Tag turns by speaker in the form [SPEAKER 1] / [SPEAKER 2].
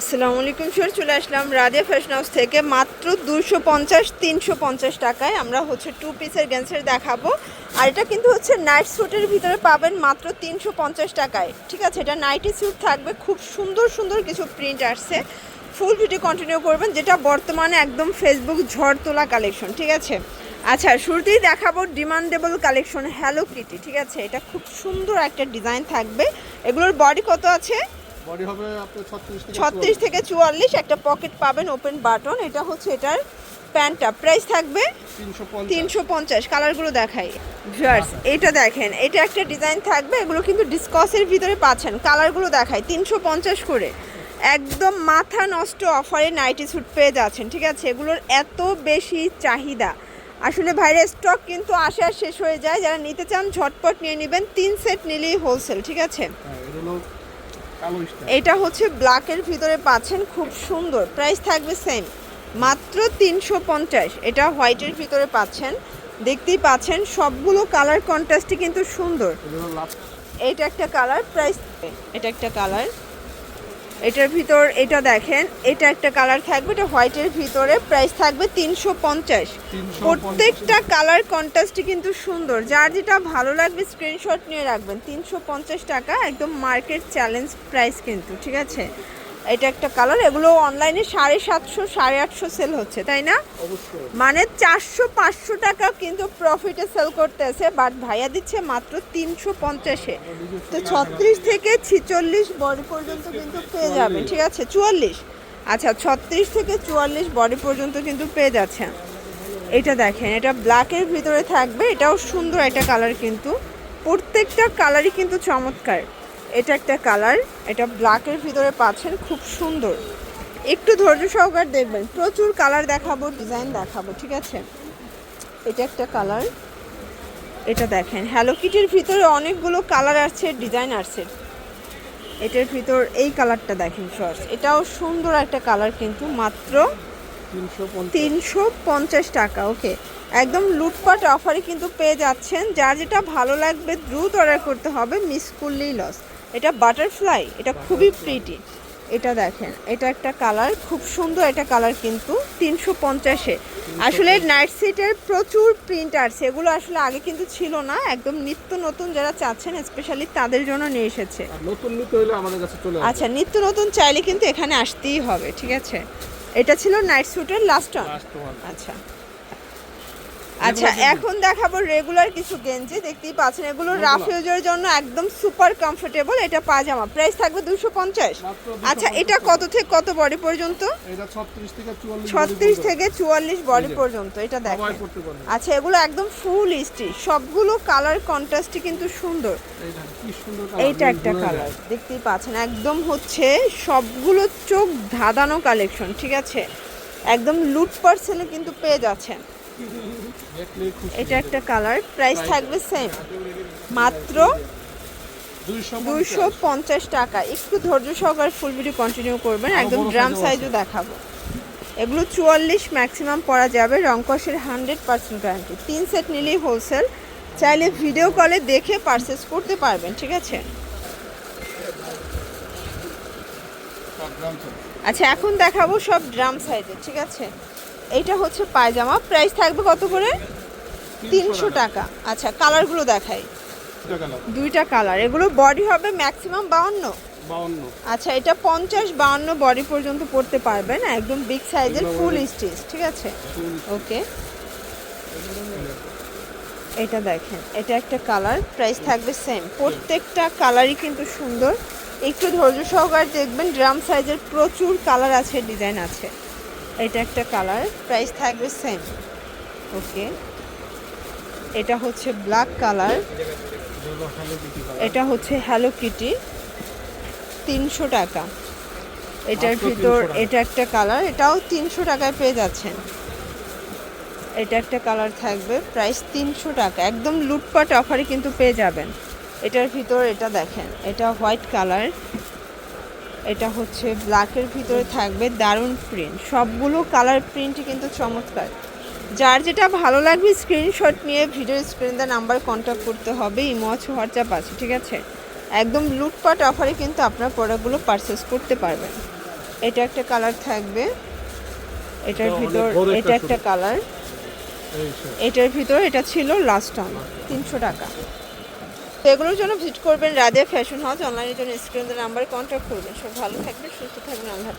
[SPEAKER 1] আসসালামু আলাইকুম স্যার চলে আসলাম রাজিয়া ফ্যাশন হাউস থেকে। মাত্র দুশো পঞ্চাশ, তিনশো পঞ্চাশ টাকায় আমরা হচ্ছে টু পিসের গেন্সের দেখাবো। আর এটা কিন্তু হচ্ছে নাইট স্যুটের ভিতরে পাবেন মাত্র তিনশো পঞ্চাশ টাকায়। ঠিক আছে, এটা নাইটি স্যুট থাকবে, খুব সুন্দর সুন্দর কিছু প্রিন্ট আসছে। ফুল ভিডিও কন্টিনিউ করবেন, যেটা বর্তমানে একদম ফেসবুক ঝড় তোলা কালেকশন ঠিক আছে? আচ্ছা শুরুতেই দেখাবো ডিমান্ডেবল কালেকশন হ্যালো কিটি ঠিক আছে? এটা খুব সুন্দর একটা ডিজাইন থাকবে। এগুলোর বডি কত আছে?
[SPEAKER 2] বডি হবে আপনার 36 থেকে
[SPEAKER 1] ছত্রিশ থেকে চুয়াল্লিশ একটা পকেট পাবেন ওপেন বাটন এটা হচ্ছে এটার প্যান্টটা। প্রাইস থাকবে
[SPEAKER 2] 350
[SPEAKER 1] তিনশো পঞ্চাশ কালারগুলো দেখাই। ভিউয়ার্স এটা দেখেন এটা একটা ডিজাইন থাকবে এগুলো কিন্তু ডিসকসের ভিতরে পাচ্ছেন কালারগুলো দেখায় তিনশো পঞ্চাশ করে। একদম মাথা নষ্ট অফারে নাইটি স্যুট পেয়ে যাচ্ছেন ঠিক আছে? এগুলোর এত বেশি চাহিদা। আসলে ভাইরের স্টক কিন্তু আসে আর শেষ হয়ে যায়। যারা নিতে চান ঝটপট নিয়ে নেবেন তিন সেট নিলেই হোলসেল ঠিক আছে?
[SPEAKER 2] হ্যাঁ এটা হচ্ছে ব্ল্যাক
[SPEAKER 1] এর হচ্ছে ব্ল্যাকের ভিতরে পাচ্ছেন খুব সুন্দর। প্রাইস থাকবে সেম মাত্র তিনশো পঞ্চাশ। এটা হোয়াইটের ভিতরে পাচ্ছেন। দেখতেই পাচ্ছেন সবগুলো কালার কন্ট্রাস্টই কিন্তু সুন্দর।
[SPEAKER 2] এটা
[SPEAKER 1] একটা কালার প্রাইস এটা একটা কালার। এটার ভিতর এটা দেখেন এটা একটা কালার থাকবে এটা হোয়াইটের ভিতরে প্রাইস থাকবে তিনশো পঞ্চাশ। প্রত্যেকটা কালার কন্ট্রাস্টই কিন্তু সুন্দর। যার যেটা ভালো লাগবে স্ক্রিনশট নিয়ে রাখবেন। তিনশো পঞ্চাশ টাকা একদম মার্কেট চ্যালেঞ্জ প্রাইস কিন্তু ঠিক আছে? এটা একটা কালার এগুলো অনলাইনে সাড়ে সাতশো সাড়ে আটশো সেল হচ্ছে তাই না? মানে চারশো পাঁচশো টাকা কিন্তু প্রফিটে সেল করতেছে বাট ভাইয়া দিচ্ছে মাত্র তিনশো পঞ্চাশে। তো ছত্রিশ থেকে ছিচল্লিশ বডি পর্যন্ত কিন্তু পেয়ে যাবে ঠিক আছে? চুয়াল্লিশ। আচ্ছা ছত্রিশ থেকে চুয়াল্লিশ বডি পর্যন্ত কিন্তু পেয়ে যাচ্ছে। এটা দেখেন এটা ব্ল্যাকের ভিতরে থাকবে এটাও সুন্দর একটা কালার কিন্তু। প্রত্যেকটা কালারই কিন্তু চমৎকার। এটা একটা কালার এটা ব্ল্যাকের ভিতরে পাচ্ছেন খুব সুন্দর। একটু ধৈর্য সহকার দেখবেন প্রচুর কালার দেখাবো ডিজাইন দেখাবো ঠিক আছে? এটা একটা কালার এটা দেখেন হ্যালো কিটির ভিতরে অনেকগুলো কালার আসছে ডিজাইন আসছে। এটার ভিতর এই কালারটা দেখেন শর্টস এটাও সুন্দর একটা কালার কিন্তু মাত্র
[SPEAKER 2] 350
[SPEAKER 1] তিনশো পঞ্চাশ টাকা ওকে। একদম লুটপাট অফারে কিন্তু পেয়ে যাচ্ছেন যার যেটা ভালো লাগবে দ্রুত অর্ডার করতে হবে মিস করলেই লস এটা বাটারফ্লাই এটা খুবই প্রিটি এটা দেখেন এটা একটা কালার খুব সুন্দর একটা কালার কিন্তু তিনশো পঞ্চাশে আসলে নাইট সিটের প্রচুর প্রিন্ট আছে এগুলো আসলে আগে কিন্তু ছিল না একদম নিত্য নতুন যারা চাচ্ছেন স্পেশালি তাদের জন্য নিয়ে এসেছে।
[SPEAKER 2] নতুন নিতে হলে আমাদের কাছে চলে
[SPEAKER 1] আচ্ছা নিত্য নতুন চাইলে কিন্তু এখানে আসতেই হবে ঠিক আছে? এটা ছিল নাইট স্যুটের লাস্ট ওয়ান
[SPEAKER 2] লাস্ট ওয়ান
[SPEAKER 1] আচ্ছা। আচ্ছা এখন দেখাবো রেগুলার কিছু গেঞ্জি দেখতেই পাচ্ছেন। এগুলো রাফ ইউজের জন্য একদম সুপার কমফোর্টেবল এটা পাজামা প্রাইস থাকবে দুশো পঞ্চাশ। আচ্ছা এটা কত থেকে কত বডি পর্যন্ত?
[SPEAKER 2] এটা 36 থেকে 44
[SPEAKER 1] ছত্রিশ থেকে চুয়াল্লিশ বডি পর্যন্ত এটা দেখেন। আচ্ছা এগুলো একদম ফুল স্টি সবগুলো কালার কন্ট্রাস্টই কিন্তু সুন্দর।
[SPEAKER 2] এইটা
[SPEAKER 1] একটা কালার দেখতেই পাচ্ছেন একদম হচ্ছে সবগুলো চোখ ধাঁধানো কালেকশন ঠিক আছে? একদম লুট পার্সেলে কিন্তু পেয়ে যাচ্ছেন। এটা একটা কালার প্রাইস থাকবে সেম মাত্র
[SPEAKER 2] 250
[SPEAKER 1] দুইশো পঞ্চাশ টাকা। একটু ধৈর্য সহকারে ফুল ভিডিও কন্টিনিউ করবেন একদম ড্রাম সাইজও দেখাবো। এগুলো চুয়াল্লিশ ম্যাক্সিমাম পরা যাবে রংকসের হান্ড্রেড পার্সেন্ট গ্যারান্টি তিন সেট নিলেই হোলসেল চাইলে ভিডিও কলে দেখে পারচেস করতে পারবেন ঠিক আছে। আচ্ছা এখন দেখাবো সব ড্রাম সাইজের ঠিক আছে? এইটা হচ্ছে পায়জামা। প্রাইস থাকবে কত করে? তিনশো টাকা। আচ্ছা কালারগুলো দেখাই। দুইটা কালার এগুলো বডি হবে ম্যাক্সিমাম বাউন্ন। আচ্ছা এটা পঞ্চাশ বাউন্ন বডি পর্যন্ত পড়তে পারবেন একদম বিগ সাইজের ফুল স্টিচ ঠিক আছে? ওকে এটা দেখেন এটা একটা কালার প্রাইস থাকবে সেম প্রত্যেকটা কালারই কিন্তু সুন্দর। একটু ধৈর্য সহকারে দেখবেন ড্রাম সাইজের প্রচুর কালার আছে ডিজাইন আছে। এটা একটা কালার। প্রাইস থাকবে সেম ওকে। এটা হচ্ছে ব্ল্যাক কালার। এটা হচ্ছে হ্যালো কিটি তিনশো টাকা। এটার ভিতর এটা একটা কালার। এটাও তিনশো টাকায় পেয়ে যাচ্ছেন। এটা একটা কালার থাকবে। প্রাইস তিনশো টাকা। একদম লুটপাট অফারে কিন্তু পেয়ে যাবেন। এটার ভিতর এটা দেখেন। এটা হোয়াইট কালার। এটা হচ্ছে ব্ল্যাকের ভিতরে থাকবে দারুণ প্রিন্ট সবগুলো কালার প্রিন্টই কিন্তু চমৎকার। যার যেটা ভালো লাগবে স্ক্রিনশট নিয়ে ভিডিও স্ক্রিন দা নাম্বার কন্ট্যাক্ট করতে হবে ইমো আছে হোয়াটসঅ্যাপ আছে ঠিক আছে? একদম লুটপাট অফারে কিন্তু আপনার প্রোডাক্টগুলো পারচেস করতে পারবেন। এটা একটা কালার থাকবে। এটার ভিতর এটা একটা কালার এটার ভিতর এটা ছিল লাস্ট টাইম তিনশো টাকা। এগুলোর জন্য ভিজিট করবেন রাজা ফ্যাশন হাউস। অনলাইনের জন্য স্ক্রিনের নাম্বারে কন্ট্যাক্ট করবেন। সব ভালো থাকবেন, সুস্থ থাকবেন, আল্লাহ